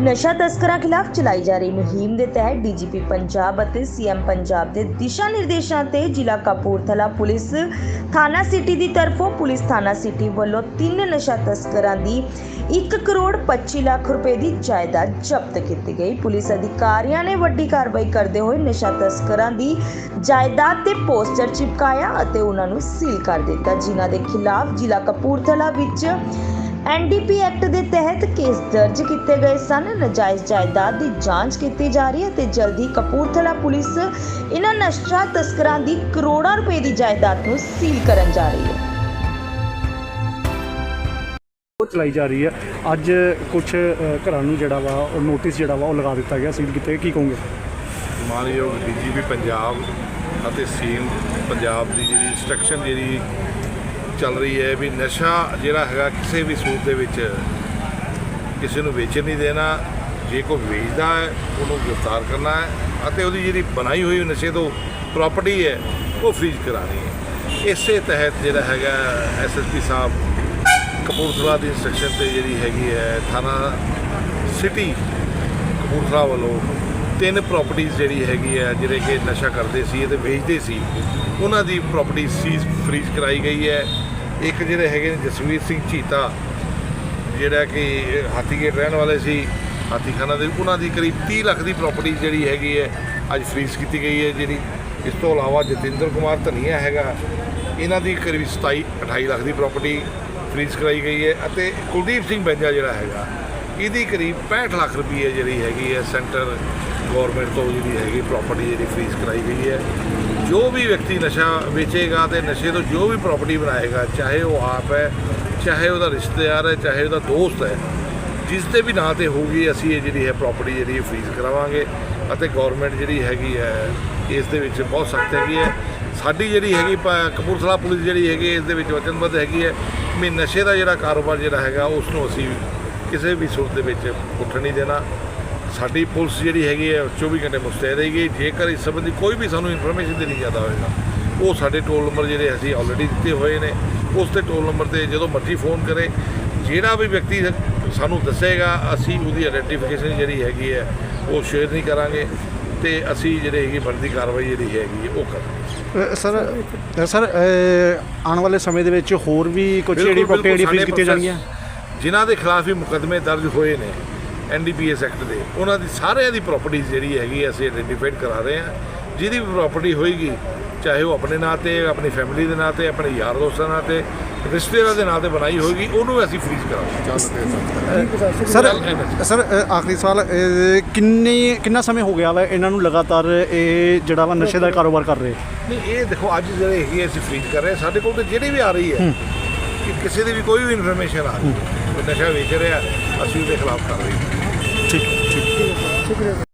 ਨਸ਼ਾ ਤਸਕਰਾਂ ਖਿਲਾਫ ਚਲਾਈ ਜਾ ਰਹੀ ਮੁਹਿੰਮ ਦੇ ਤਹਿਤ ਡੀਜੀਪੀ ਪੰਜਾਬ ਅਤੇ ਸੀਐਮ ਪੰਜਾਬ ਦੇ ਦਿਸ਼ਾ ਨਿਰਦੇਸ਼ਾਂ ਤੇ ਜ਼ਿਲ੍ਹਾ ਕਪੂਰਥਲਾ ਪੁਲਿਸ ਥਾਣਾ ਸਿਟੀ ਦੀ ਤਰਫੋਂ ਪੁਲਿਸ ਥਾਣਾ ਸਿਟੀ ਵੱਲੋਂ ਤਿੰਨ ਨਸ਼ਾ ਤਸਕਰਾਂ ਦੀ 1 ਕਰੋੜ 25 ਲੱਖ ਰੁਪਏ ਦੀ ਜਾਇਦਾਦ ਜ਼ਬਤ ਕੀਤੀ ਗਈ। ਪੁਲਿਸ ਅਧਿਕਾਰੀਆਂ ਨੇ ਵੱਡੀ ਕਾਰਵਾਈ ਕਰਦੇ ਹੋਏ ਨਸ਼ਾ ਤਸਕਰਾਂ ਦੀ ਜਾਇਦਾਦ ਤੇ ਪੋਸਟਰ ਚਿਪਕਾਇਆ ਅਤੇ ਉਹਨਾਂ ਨੂੰ ਸੀਲ ਕਰ ਦਿੱਤਾ। ਜਿਨ੍ਹਾਂ ਦੇ ਖਿਲਾਫ ਜ਼ਿਲ੍ਹਾ ਕਪੂਰਥਲਾ ਵਿੱਚ ਐਨਡੀਪੀ ਐਕਟ ਦੇ ਤਹਿਤ ਕੇਸ ਦਰਜ ਕੀਤੇ ਗਏ ਸਨ। ਨਜਾਇਜ਼ ਜਾਇਦਾਦ ਦੀ ਜਾਂਚ ਕੀਤੀ ਜਾ ਰਹੀ ਹੈ ਤੇ ਜਲਦੀ ਕਪੂਰਥਲਾ ਪੁਲਿਸ ਇਹਨਾਂ ਨਸ਼ਾ ਤਸਕਰਾਂ ਦੀ ਕਰੋੜਾਂ ਰੁਪਏ ਦੀ ਜਾਇਦਾਦ ਨੂੰ ਸੀਲ ਕਰਨ ਜਾ ਰਹੀ ਹੈ। ਉਹ ਚਲਾਈ ਜਾ ਰਹੀ ਹੈ। ਅੱਜ ਕੁਝ ਘਰਾਂ ਨੂੰ ਜਿਹੜਾ ਵਾ ਉਹ ਨੋਟਿਸ ਜਿਹੜਾ ਵਾ ਉਹ ਲਗਾ ਦਿੱਤਾ ਗਿਆ ਸੀਲ ਕੀਤੇ। ਕੀ ਕਹੋਗੇ? ਮਾਨਯੋਗ ਡੀਜੀਪੀ ਪੰਜਾਬ ਅਤੇ ਸੀਐਮ ਪੰਜਾਬ ਦੀ ਜਿਹੜੀ ਇੰਸਟਰਕਸ਼ਨ ਜਿਹੜੀ ਚੱਲ ਰਹੀ ਹੈ ਵੀ ਨਸ਼ਾ ਜਿਹੜਾ ਹੈਗਾ ਕਿਸੇ ਵੀ ਸੂਰਤ ਦੇ ਵਿੱਚ ਕਿਸੇ ਨੂੰ ਵੇਚਣ ਨਹੀਂ ਦੇਣਾ, ਜੇ ਕੋਈ ਵੇਚਦਾ ਹੈ, ਉਹਨੂੰ ਗ੍ਰਿਫਤਾਰ ਕਰਨਾ ਹੈ ਅਤੇ ਉਹਦੀ ਜਿਹੜੀ ਬਣਾਈ ਹੋਈ ਨਸ਼ੇ ਤੋਂ ਪ੍ਰਾਪਰਟੀ ਹੈ, ਉਹ ਫ੍ਰੀਜ਼ ਕਰਾਣੀ ਹੈ। ਇਸੇ ਤਹਿਤ ਜਿਹੜਾ ਹੈਗਾ ਐਸਐਸਪੀ ਸਾਹਿਬ ਕਪੂਰਥਲਾ ਦੀ ਇੰਸਟਰਕਸ਼ਨ ਤੇ ਜਿਹੜੀ ਹੈਗੀ ਹੈ, ਥਾਣਾ ਸਿਟੀ ਕਪੂਰਥਲਾ ਵੱਲੋਂ ਤਿੰਨ ਪ੍ਰਾਪਰਟੀਆਂ ਜਿਹੜੀ ਹੈਗੀ ਹੈ, ਜਿਹੜੇ ਕਿ ਨਸ਼ਾ ਕਰਦੇ ਸੀ ਤੇ ਵੇਚਦੇ ਸੀ, ਉਹਨਾਂ ਦੀ ਪ੍ਰਾਪਰਟੀ ਸੀਜ਼ ਫ੍ਰੀਜ਼ ਕਰਾਈ ਗਈ ਹੈ। ਇੱਕ ਜਿਹੜੇ ਹੈਗੇ ਨੇ ਜਸਵੀਰ ਸਿੰਘ ਚੀਤਾ, ਜਿਹੜਾ ਕਿ ਹਾਥੀਗੇਟ ਰਹਿਣ ਵਾਲੇ ਸੀ, ਹਾਥੀਖਾਨਾ ਦੇ, ਉਹਨਾਂ ਦੀ ਕਰੀਬ 30 ਲੱਖ ਦੀ ਪ੍ਰਾਪਰਟੀ ਜਿਹੜੀ ਹੈਗੀ ਹੈ, ਅੱਜ ਫ੍ਰੀਜ਼ ਕੀਤੀ ਗਈ ਹੈ, ਜਿਹੜੀ ਇਸ ਤੋਂ ਇਲਾਵਾ ਜਤਿੰਦਰ ਕੁਮਾਰ ਧਨੀਆ ਹੈਗਾ, ਇਹਨਾਂ ਦੀ ਕਰੀਬ 27 28 ਲੱਖ ਦੀ ਪ੍ਰਾਪਰਟੀ ਫ੍ਰੀਜ਼ ਕਰਾਈ ਗਈ ਹੈ, ਅਤੇ ਕੁਲਦੀਪ ਸਿੰਘ ਬੈਂਜਾ ਜਿਹੜਾ ਹੈਗਾ ਇਹਦੀ ਕਰੀਬ 65 ਲੱਖ ਰੁਪਏ ਜਿਹੜੀ ਹੈਗੀ ਹੈ ਸੈਂਟਰ ਗਵਰਨਮੈਂਟ ਤੋਂ ਜਿਹੜੀ ਹੈਗੀ ਪ੍ਰਾਪਰਟੀ ਜਿਹੜੀ ਫ੍ਰੀਜ਼ ਕਰਾਈ ਗਈ ਹੈ। ਜੋ ਵੀ ਵਿਅਕਤੀ ਨਸ਼ਾ ਵੇਚੇਗਾ ਤੇ ਨਸ਼ੇ ਤੋਂ ਜੋ ਵੀ ਪ੍ਰਾਪਰਟੀ ਬਣਾਏਗਾ, ਚਾਹੇ ਉਹ ਆਪ ਹੈ, ਚਾਹੇ ਉਹਦਾ ਰਿਸ਼ਤੇਦਾਰ ਹੈ, ਚਾਹੇ ਉਹਦਾ ਦੋਸਤ ਹੈ, ਜਿਸ ਦੇ ਵੀ ਨਾਂ ਤੇ ਹੋਊਗੀ, ਅਸੀਂ ਇਹ ਜਿਹੜੀ ਹੈ ਪ੍ਰਾਪਰਟੀ ਜਿਹੜੀ ਫ੍ਰੀਜ਼ ਕਰਾਵਾਂਗੇ ਅਤੇ ਗਵਰਨਮੈਂਟ ਜਿਹੜੀ ਹੈਗੀ ਹੈ, ਇਸ ਦੇ ਵਿੱਚ ਬਹੁਤ ਸਖਤ ਹੈਗੀ ਹੈ। ਸਾਡੀ ਜਿਹੜੀ ਹੈਗੀ ਪ- ਕਪੂਰਥਲਾ ਪੁਲਿਸ ਜਿਹੜੀ ਹੈਗੀ ਇਸ ਦੇ ਵਿੱਚ ਵਚਨਬੱਧ ਹੈਗੀ ਹੈ ਵੀ ਨਸ਼ੇ ਦਾ ਜਿਹੜਾ ਕਾਰੋਬਾਰ ਜਿਹੜਾ ਹੈਗਾ, ਉਸ ਨੂੰ ਅਸੀਂ ਕਿਸੇ ਵੀ ਸੂਰਤ ਦੇ ਵਿੱਚ ਉੱਠਣ ਨਹੀਂ ਦੇਣਾ। ਸਾਡੀ ਪੁਲਿਸ ਜਿਹੜੀ ਹੈਗੀ ਹੈ 24 ਘੰਟੇ ਮੁਸਤੈਦ ਰਹੇਗੀ। ਜੇਕਰ ਇਸ ਸੰਬੰਧੀ ਕੋਈ ਵੀ ਸਾਨੂੰ ਇਨਫੋਰਮੇਸ਼ਨ ਦੇਣੀ ਜ਼ਿਆਦਾ ਹੋਵੇਗਾ ਉਹ ਸਾਡੇ ਟੋਲ ਨੰਬਰ ਜਿਹੜੇ ਅਸੀਂ ਆਲਰੇਡੀ ਦਿੱਤੇ ਹੋਏ ਨੇ। ਉਸ ਤੇ ਟੋਲ ਨੰਬਰ ਤੇ ਜਦੋਂ ਮਰਜ਼ੀ ਫੋਨ ਕਰੇ ਜਿਹੜਾ ਵੀ ਵਿਅਕਤੀ ਸਾਨੂੰ ਦੱਸੇਗਾ ਅਸੀਂ ਉਹਦੀ ਆਇਡੈਂਟੀਫਿਕੇਸ਼ਨ ਜਿਹੜੀ ਹੈਗੀ ਹੈ ਉਹ ਸ਼ੇਅਰ ਨਹੀਂ ਕਰਾਂਗੇ ਤੇ ਅਸੀਂ ਜਿਹੜੇ ਹੈਗੀ ਬਣਦੀ ਕਾਰਵਾਈ ਜਿਹੜੀ ਹੈਗੀ ਉਹ ਕਰਾਂਗੇ। ਅ, ਸਰ ਸਰ ਆਉਣ ਵਾਲੇ ਸਮੇਂ ਦੇ ਵਿੱਚ ਹੋਰ ਵੀ ਕੁਝ ਜਿਹੜੀ ਪ੍ਰਾਪਰਟੀ ਫ੍ਰੀਜ਼ ਕੀਤੀਆਂ ਜਾਣਗੀਆਂ? ਜਿਨ੍ਹਾਂ ਦੇ ਖਿਲਾਫ ਵੀ ਮੁਕੱਦਮੇ ਦਰਜ ਹੋਏ ਨੇ ਐਨਡੀਪੀਐਸ ਐਕਟ ਦੇ। ਉਹਨਾਂ ਦੀ ਸਾਰਿਆਂ ਦੀ ਪ੍ਰਾਪਰਟੀ ਜਿਹੜੀ ਹੈਗੀ ਅਸੀਂ ਆਇਡੈਂਟੀਫਾਈਡ ਕਰਾ ਰਹੇ ਹਾਂ। ਜਿਹਦੀ ਵੀ ਪ੍ਰਾਪਰਟੀ ਹੋਏਗੀ ਚਾਹੇ ਉਹ ਆਪਣੇ ਨਾਂ ਤੇ ਆਪਣੀ ਫੈਮਿਲੀ ਦੇ ਨਾਂ ਤੇ ਆਪਣੇ ਯਾਰ ਦੋਸਤਾਂ ਨਾਂ ਤੇ ਰਿਸ਼ਤੇਦਾਰਾਂ ਦੇ ਨਾਂ ਤੇ ਬਣਾਈ ਹੋਏਗੀ ਉਹਨੂੰ ਅਸੀਂ ਫ੍ਰੀਜ਼ ਕਰਾਂਗੇ। ਸਰ। ਸਰ ਆਖਰੀ ਸਵਾਲ ਕਿੰਨੀ ਕਿੰਨਾ ਸਮੇਂ ਹੋ ਗਿਆ ਵਾ ਇਹਨਾਂ ਨੂੰ ਲਗਾਤਾਰ ਇਹ ਜਿਹੜਾ ਵਾ ਨਸ਼ੇ ਦਾ ਕਾਰੋਬਾਰ ਕਰ ਰਹੇ? ਨਹੀਂ ਇਹ ਦੇਖੋ ਅੱਜ ਜਿਹੜੇ ਹੈਗੀ ਅਸੀਂ ਫ੍ਰੀਜ਼ ਕਰ ਰਹੇ ਸਾਡੇ ਕੋਲ ਤੇ ਜਿਹੜੀ ਵੀ ਆ ਰਹੀ ਹੈ। ਕਿ ਕਿਸੇ ਦੀ ਵੀ ਕੋਈ ਵੀ ਇਨਫੋਰਮੇਸ਼ਨ ਆ ਰਹੀ ਹੈ ਕੋਈ ਨਸ਼ਾ ਵੇਚ ਰਿਹਾ ਅਸੀਂ ਉਹਦੇ ਖਿਲਾਫ ਕਰ ਰਹੇ ਹਾਂ। ਠੀਕ ਠੀਕ